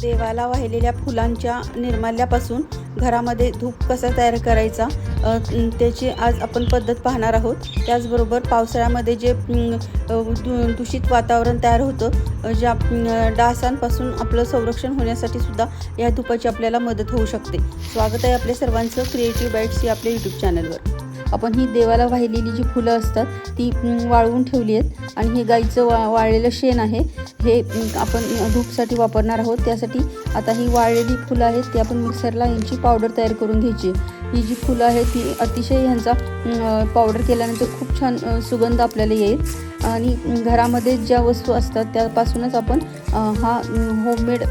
देवाला वाहिलेल्या फुलांच्या निर्माल्यापासून घरामध्ये धूप कसा तयार करायचा त्याची आज आपण पद्धत पाहणार आहोत. त्याचबरोबर पावसाळ्यामध्ये जे दू दूषित वातावरण तयार होतं ज्या डासांपासून आपलं संरक्षण होण्यासाठी सुद्धा या धुपाची आपल्याला मदत होऊ शकते. स्वागत आहे आपल्या सर्वांचं क्रिएटिव्ह बाईट्स या आपल्या यूट्यूब चॅनलवर आपण ही देवाला वाहिलेली जी फुलं असतात ती वाळवून ठेवली आहेत. आणि हे गाईचं वा वाळलेलं शेण आहे. हे आपण धूपसाठी वापरणार आहोत. त्यासाठी आता ही वाळलेली फुलं आहेत ती आपण मिक्सरला यांची पावडर तयार करून घ्यायची. ही जी फुलं आहेत ती अतिशय ह्यांचा पावडर केल्यानंतर खूप छान सुगंध आपल्याला येईल. आणि घरामध्ये ज्या वस्तू असतात त्यापासूनच आपण हा होममेड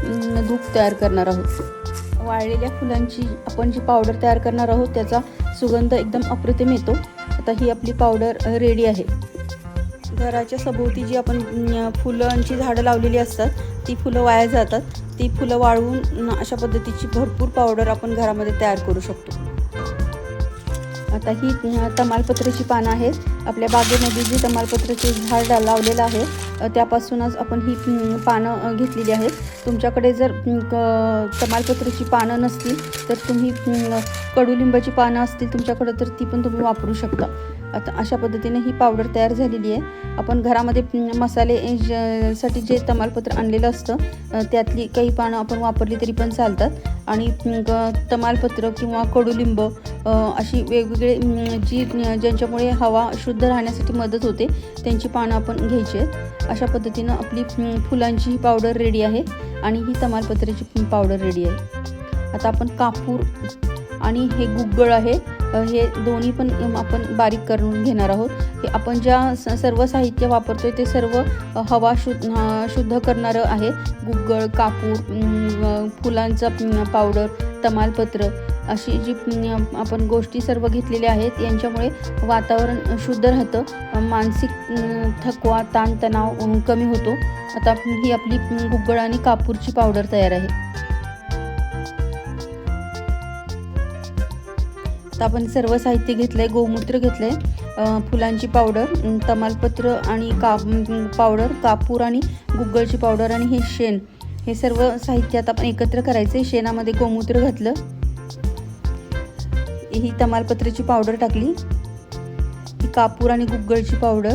धूप तयार करणार आहोत. वाळलेल्या फुलांची आपण जी पावडर तयार करणार आहोत त्याचा सुगंध एकदम अप्रतिम येतो. आता ही आपली पावडर रेडी आहे. घराच्या सभोवती जी आपण फुलांची झाडं लावलेली असतात ती फुलं वाया जातात. ती फुलं वाळवून अशा पद्धतीची भरपूर पावडर आपण घरामध्ये तयार करू शकतो. आता ही तमालपत्राची पानं आहेत. आपल्या बागेमध्ये जी तमालपत्राचे झाड लावलेलं आहे त्यापासूनच आपण ही पानं घेतलेली आहेत. तुमच्याकडे जर तमालपत्राची क- पानं नसतील तर तुम्ही कडुलिंबाची पानं असतील तुमच्याकडे तर ती पण तुम्ही वापरू शकता. आता अशा पद्धतीने ही पावडर तयार झालेली आहे. आपण घरामध्ये मसाले साठी जे तमालपत्र आणलेलं असतं त्यातली काही पानं आपण वापरली तरी पण चालतात. आणि तमालपत्र किंवा कडुलिंब अशी वेगवेगळे जी ज्यांच्यामुळे हवा शुद्ध राहण्यासाठी मदत होते त्यांची पानं आपण घ्यायची आहेत. अशा पद्धतीनं आपली फुलांची ही पावडर रेडी आहे आणि ही तमालपत्राची पावडर रेडी आहे. आता आपण कापूर आणि हे गुग्गळ आहे हे दोन्ही पण आपण बारीक करून घेणार आहोत. हे आपण ज्या स- सर्व साहित्य वापरतोय ते सर्व हवा शुद्ध शुद्ध करणारं आहे. गुग्गळ कापूर फुलांचा फुलांचं पावडर तमालपत्र अशी जी आपण गोष्टी सर्व घेतलेल्या आहेत यांच्यामुळे वातावरण शुद्ध राहतं. मानसिक थकवा ताणतणाव कमी होतो. आता ही आपली अम, गुग्गळ आणि कापूरची पावडर तयार आहे. आता आपण सर्व साहित्य घेतलं आहे गोमूत्र घेतलं आहे फुलांची पावडर तमालपत्र आणि का पावडर कापूर आणि गुग्गळची पावडर आणि हे शेण. हे सर्व साहित्य आता आपण एकत्र करायचं आहे शेणामध्ये गोमूत्र घातलं. ही तमालपत्राची पावडर टाकली. ही कापूर आणि गुग्गळची पावडर.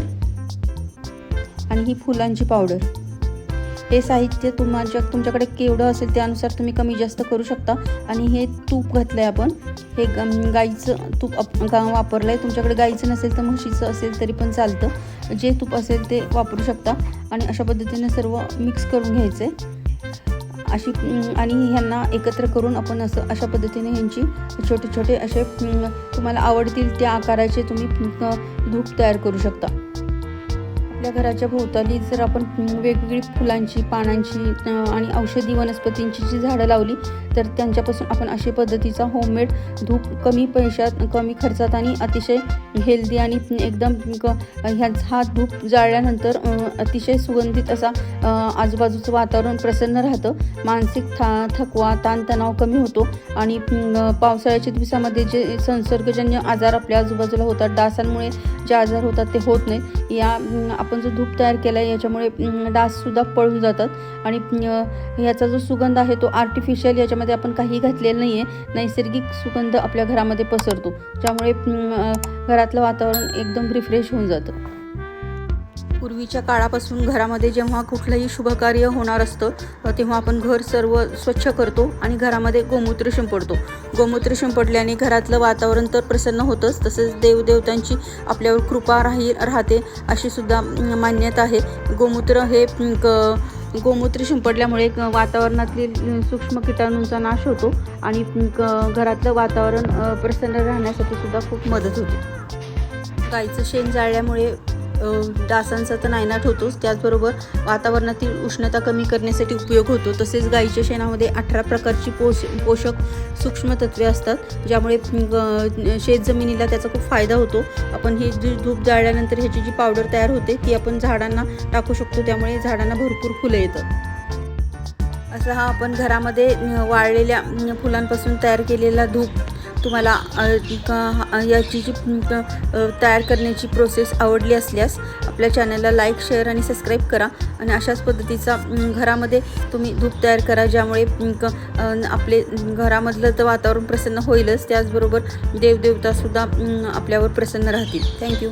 आणि ही फुलांची पावडर. हे साहित्य तुमच्या तुमच्याकडे केवढं असेल त्यानुसार तुम्ही कमी जास्त करू शकता. आणि हे तूप घातलं आहे आपण. हे ग- गाईचं तूप अप- गा वापरलं आहे तुमच्याकडे गाईचं नसेल तर म्हशीचं असेल तरी पण चालतं. जे तूप असेल ते वापरू शकता. आणि अशा पद्धतीने सर्व मिक्स करून घ्यायचं. आहे अशी आणि ह्यांना एकत्र करून आपण असं अशा पद्धतीने ह्यांची छोटे छोटे असे तुम्हाला आवडतील त्या आकाराचे तुम्ही धूप तयार करू शकता. आपल्या घराच्या भोवताली जर आपण वेगवेगळी फुलांची पानांची आणि औषधी वनस्पतींची जी झाडं लावली तर त्यांच्यापासून आपण अशा पद्धतीचा होममेड धूप कमी पैशात कमी खर्चात आणि अतिशय हेल्दी आणि एकदम ह्या हा धूप जाळल्यानंतर अतिशय सुगंधित असा आजूबाजूचं वातावरण प्रसन्न राहतं. मानसिक था थकवा ताणतणाव कमी होतो आणि पावसाळ्याच्या दिवसामध्ये जे संसर्गजन्य आजार आपल्या आजूबाजूला होतात डासांमुळे जे आजार होतात ते होत नाही. या आपण जो धूप तयार केला आहे याच्यामुळे डाससुद्धा पळून जातात आणि याचा जो सुगंध आहे तो आर्टिफिशियल याच्यामध्ये आपण काही घातलेलं नाही आहे नैसर्गिक सुगंध आपल्या घरामध्ये पसरतो. ज्यामुळे घरातलं वातावरण एकदम रिफ्रेश होऊन जातं. पूर्वीच्या काळापासून घरामध्ये जेव्हा कुठलंही शुभकार्य होणार असतं तेव्हा आपण घर सर्व स्वच्छ करतो आणि घरामध्ये गोमूत्र शिंपडतो. गोमूत्र शिंपडल्याने घरातलं वातावरण तर प्रसन्न होतंच तसेच देवदेवतांची आपल्यावर कृपा राही राहते अशी सुद्धा मान्यता आहे. गोमूत्र हे क गोमूत्र शिंपडल्यामुळे क- वातावरणातील सूक्ष्म किटाणूंचा नाश होतो आणि क- घरातलं वातावरण प्रसन्न राहण्यासाठी सुद्धा खूप मदत होते. गाईचं शेण जाळल्यामुळे डासांचा तर नायनाट होतोच. त्याचबरोबर वातावरणातील उष्णता कमी करण्यासाठी उपयोग होतो. तसेच गाईच्या शेणामध्ये अठरा प्रकारची पोष पोषक सूक्ष्मतत्वे असतात ज्यामुळे शेत शेतजमिनीला त्याचा खूप फायदा होतो. आपण ही जी धूप जाळल्यानंतर ह्याची जी पावडर तयार होते ती आपण झाडांना टाकू शकतो. त्यामुळे झाडांना भरपूर फुलं येतात. असा हा आपण घरामध्ये वाळलेल्या फुलांपासून तयार केलेला धूप तुम्हाला याची जी तयार करण्याची प्रोसेस आवडली असल्यास आपल्या चॅनलला लाईक शेअर आणि सबस्क्राईब करा. आणि अशाच पद्धतीचा घरामध्ये तुम्ही धूप तयार करा ज्यामुळे क- आपले घरामधलं तर वातावरण प्रसन्न होईलच. त्याचबरोबर देवदेवतासुद्धा आपल्यावर प्रसन्न राहतील. थँक्यू